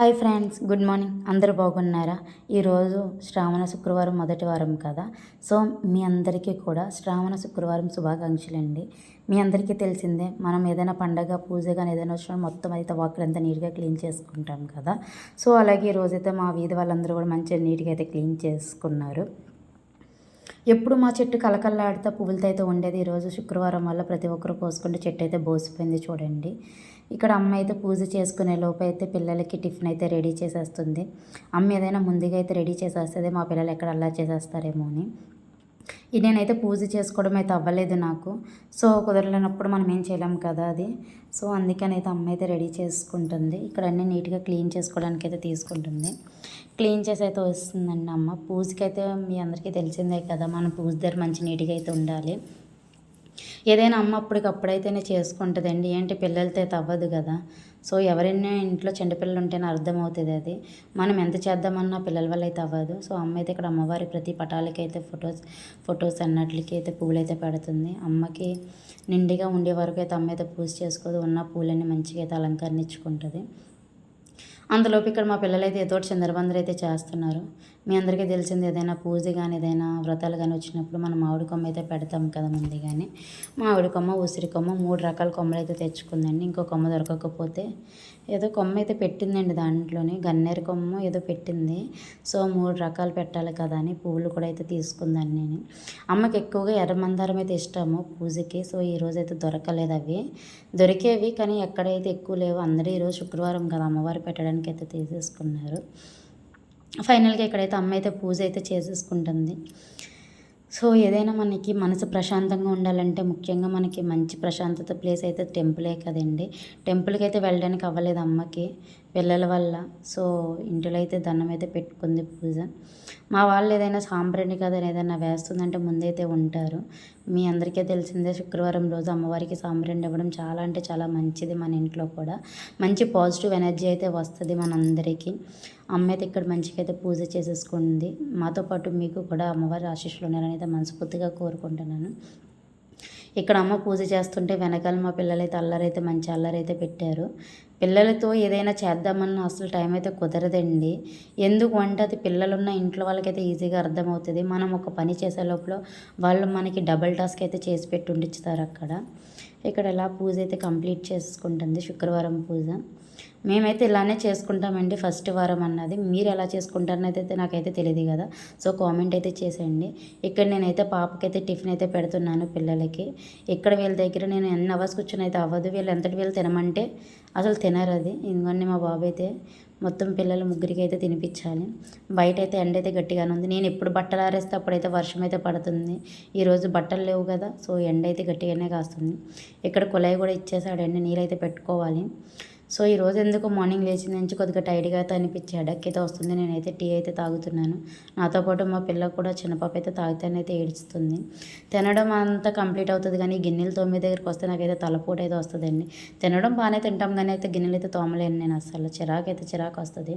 Hi friends good morning. అందరూ బాగున్నారా? ఈరోజు శ్రావణ శుక్రవారం మొదటి వారం కదా. సో మీ అందరికీ కూడా శ్రావణ శుక్రవారం శుభాకాంక్షలు అండి మీ అందరికీ తెలిసిందే మనం ఏదైనా పండగ పూజ కానీ ఏదైనా వచ్చినా మొత్తం అయితే వాకిలంతా నీట్గా క్లీన్ చేసుకుంటాం కదా. సో అలాగే ఈరోజైతే మా వీధి వాళ్ళందరూ కూడా మంచిగా నీట్గా అయితే క్లీన్ చేసుకున్నారు. ఎప్పుడు మా చెట్టు కలకల్లాడితే పువ్వులతో అయితే ఉండేది ఈరోజు శుక్రవారం వల్ల ప్రతి ఒక్కరు కోసుకుంటే చెట్టు అయితే బోసిపోయింది చూడండి. ఇక్కడ అమ్మ అయితే పూజ చేసుకునే లోపు అయితే పిల్లలకి టిఫిన్ అయితే రెడీ చేసేస్తుంది. అమ్మ ఏదైనా ముందుగా అయితే రెడీ చేసేస్తుంది మా పిల్లలు ఎక్కడ అలా చేసేస్తారేమో అని. నేనైతే పూజ చేసుకోవడం అయితే అవ్వలేదు నాకు. సో కుదరలేనప్పుడు మనం ఏం చేయలేం కదా అది. సో అందుకని అయితే అమ్మ అయితే రెడీ చేసుకుంటుంది. ఇక్కడ అన్నీ నీట్గా క్లీన్ చేసుకోవడానికి అయితే తీసుకుంటుంది. క్లీన్ చేసి అయితే వస్తుందండి అమ్మ. పూజకి అయితే మీ అందరికీ తెలిసిందే కదా మనం పూజ దగ్గర మంచి నీట్గా అయితే ఉండాలి. ఏదైనా అమ్మ అప్పటికప్పుడైతేనే చేసుకుంటుందండి. ఏంటి పిల్లలతో అయితే అవ్వదు కదా. సో ఎవరైనా ఇంట్లో చిన్నపిల్లలు ఉంటేనే అర్థమవుతుంది అది. మనం ఎంత చేద్దామన్నా పిల్లల వల్ల అయితే అవ్వదు సో అమ్మ అయితే ఇక్కడ అమ్మవారి ప్రతి పటాలకి అయితే ఫొటోస్ ఫొటోస్ అన్నట్లకి అయితే పూలైతే అయితే పెడుతుంది. అమ్మకి నిండిగా ఉండే వరకు అయితే అమ్మ అయితే పూజ చేసుకోదు. ఉన్న పూలన్నీ మంచిగా అయితే అలంకరించుకుంటుంది. అందులోపు ఇక్కడ మా పిల్లలు అయితే ఏదో చంద్రబందరు అయితే చేస్తున్నారు. మీ అందరికీ తెలిసింది ఏదైనా పూజ కానీ ఏదైనా వ్రతాలు కానీ వచ్చినప్పుడు మనం మామిడి కొమ్మ అయితే పెడతాం కదా ముందుగానే మామిడి కొమ్మ ఉసిరి కొమ్మ మూడు రకాల కొమ్మలు అయితే తెచ్చుకుందండి. ఇంకో కొమ్మ దొరకకపోతే ఏదో కొమ్మ అయితే పెట్టిందండి దాంట్లోనే. గన్నేరు కొమ్మ ఏదో పెట్టింది. సో మూడు రకాలు పెట్టాలి కదా అని పువ్వులు కూడా అయితే తీసుకుందాన్ని నేను. అమ్మకి ఎక్కువగా ఎర్రమందారం అయితే ఇష్టము పూజకి. సో ఈరోజు అయితే దొరకలేదు అవి. దొరికేవి కానీ ఎక్కడైతే ఎక్కువ లేవు. అందరూ ఈరోజు శుక్రవారం కదా అమ్మవారు పెట్టడానికి అయితే తీసేసుకున్నారు. ఫైనల్గా ఇక్కడైతే అమ్మ అయితే పూజ అయితే చేసేసుకుంటుంది. సో ఏదైనా మనకి మనసు ప్రశాంతంగా ఉండాలంటే ముఖ్యంగా మనకి మంచి ప్రశాంతత ప్లేస్ అయితే టెంపులే కదండి. టెంపుల్కి అయితే వెళ్ళడానికి అవ్వలేదు అమ్మకి. పిల్లల వల్ల. సో ఇంట్లో అయితే దండం అయితే పెట్టుకుంది పూజ. మా వాళ్ళు ఏదైనా సాంబ్రాణి కదా ఏదైనా వేస్తుందంటే ముందైతే ఉంటారు. మీ అందరికీ తెలిసిందే శుక్రవారం రోజు అమ్మవారికి సాంబ్రాణి ఇవ్వడం చాలా అంటే చాలా మంచిది మన ఇంట్లో కూడా. మంచి పాజిటివ్ ఎనర్జీ అయితే వస్తుంది మనందరికీ. అమ్మ అయితే ఇక్కడ మంచిగా అయితే పూజ చేసేసుకుంది. మాతో పాటు మీకు కూడా అమ్మవారి ఆశీస్సులు ఉన్నారని అయితే మనస్ఫూర్తిగా కోరుకుంటున్నాను. ఇక్కడ అమ్మ పూజ చేస్తుంటే వెనకాల మా పిల్లలైతే అల్లరైతే మంచి అల్లరైతే పెట్టారు. పిల్లలతో ఏదైనా చేద్దామన్న అసలు టైం అయితే కుదరదండి. ఎందుకు అంటే అది పిల్లలున్న ఇంట్లో వాళ్ళకైతే ఈజీగా అర్థమవుతుంది. మనం ఒక పని చేసే లోపల వాళ్ళు మనకి డబల్ టాస్క్ అయితే చేసి పెట్టి ఉండిస్తారు అక్కడ. ఇక్కడ ఎలా పూజ అయితే కంప్లీట్ చేసుకుంటుంది శుక్రవారం పూజ. మేమైతే ఇలానే చేసుకుంటామండి ఫస్ట్ వారం అన్నది. మీరు ఎలా చేసుకుంటారనైతే నాకైతే తెలియదు కదా. సో కామెంట్ అయితే చేసేయండి. ఇక్కడ నేనైతే పాపకైతే టిఫిన్ అయితే పెడుతున్నాను పిల్లలకి. ఇక్కడ వీళ్ళ దగ్గర నేను ఎన్ని అవర్స్ కూర్చొని అయితే అవ్వదు. వీళ్ళు ఎంతటి వీళ్ళు తినమంటే అసలు తినరు అది ఎందుకంటే మా బాబు అయితే మొత్తం పిల్లలు ముగ్గురికి అయితే తినిపించాలి. బయట అయితే ఎండ అయితే గట్టిగానే ఉంది. నేను ఎప్పుడు బట్టలు ఆరేస్తే అప్పుడైతే వర్షం అయితే పడుతుంది. ఈరోజు బట్టలు లేవు కదా సో ఎండ అయితే గట్టిగానే కాస్తుంది. ఇక్కడ కుళాయి కూడా ఇచ్చేసాడండి నీరైతే పెట్టుకోవాలి. సో ఈరోజు ఎందుకు మార్నింగ్ లేచి నుంచి కొద్దిగా టైట్గా అయితే అనిపించి హెడక్ అయితే వస్తుంది. నేనైతే టీ అయితే తాగుతున్నాను. నాతో పాటు మా పిల్ల కూడా చిన్నపాప అయితే తాగితేనైతే ఏడుస్తుంది. తినడం అంతా కంప్లీట్ అవుతుంది కానీ గిన్నెలు తోమే దగ్గరికి వస్తే నాకైతే తలపోటు అయితే వస్తుందండి. తినడం బాగానే తింటాం కానీ అయితే గిన్నెలు అయితే తోమలేను నేను అసలు. చిరాకు అయితే చిరాకు వస్తుంది.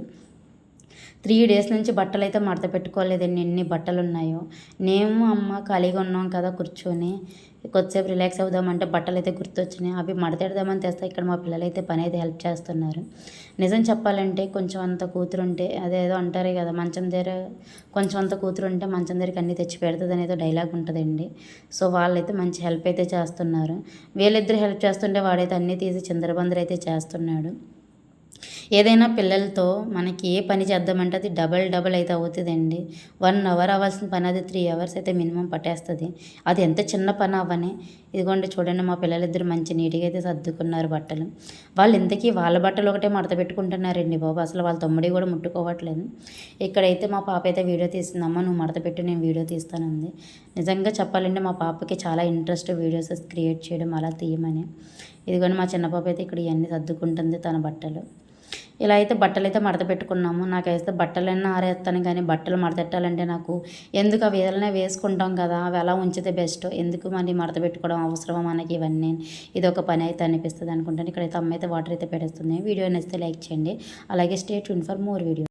త్రీ డేస్ నుంచి బట్టలు అయితే మడత పెట్టుకోలేదండి. ఎన్ని బట్టలు ఉన్నాయో నేను అమ్మ ఖాళీగా ఉన్నాం కదా కూర్చొని కొద్దిసేపు రిలాక్స్ అవుదామంటే బట్టలు అయితే గుర్తొచ్చినాయి. అవి మడతెడదామని తెస్తే ఇక్కడ మా పిల్లలు అయితే పని అయితే హెల్ప్ చేస్తున్నారు. నిజం చెప్పాలంటే కొంచెం అంత కూతురు ఉంటే అదేదో అంటారే కదా మంచం దగ్గర కొంచెం అంత కూతురు ఉంటే మంచం దగ్గరికి అన్నీ తెచ్చి పెడుతుంది అనేది డైలాగ్ ఉంటుందండి. సో వాళ్ళైతే మంచి హెల్ప్ అయితే చేస్తున్నారు. వీళ్ళిద్దరు హెల్ప్ చేస్తుంటే వాడైతే అన్నీ తీసి చిందరబందరు అయితే చేస్తున్నాడు. ఏదైనా పిల్లలతో మనకి ఏ పని చేద్దామంటే అది డబల్ డబల్ అయితే అవుతుందండి. వన్ అవర్ అవ్వాల్సిన పని అది త్రీ అవర్స్ అయితే మినిమం పట్టేస్తుంది. అది ఎంత చిన్న పని అవ్వని ఇదిగోండి చూడండి మా పిల్లలిద్దరు మంచి నీట్గా అయితే సర్దుకున్నారు బట్టలు. వాళ్ళు ఇంతకీ వాళ్ళ బట్టలు ఒకటే మడత పెట్టుకుంటున్నారండి బాబు. అసలు వాళ్ళ తమ్ముడి కూడా ముట్టుకోవట్లేదు. ఇక్కడైతే మా పాప అయితే వీడియో తీసిందమ్మా నువ్వు మడత పెట్టి నేను వీడియో తీస్తానంది. నిజంగా చెప్పాలంటే మా పాపకి చాలా ఇంట్రెస్ట్ వీడియోస్ క్రియేట్ చేయడం అలా తీయమని. ఇదిగోండి మా చిన్న పాప అయితే ఇక్కడ ఇవన్నీ సర్దుకుంటుంది తన బట్టలు. ఇలా అయితే బట్టలు అయితే మడత పెట్టుకున్నాము. నాకైతే బట్టలైనా ఆరేస్తాను కానీ బట్టలు మడతెట్టాలంటే నాకు ఎందుకు అవి ఏదైనా వేసుకుంటాం కదా అవి అలా ఉంచితే బెస్ట్ ఎందుకు మరి మడత పెట్టుకోవడం అవసరమా మనకి ఇవన్నీ? ఇది ఒక పని అయితే అనిపిస్తుంది అనుకుంటాను. ఇక్కడైతే అమ్మ అయితే వాటర్ అయితే పెడేస్తుంది వీడియో నచ్చితే లైక్ చేయండి. అలాగే stay tuned for more video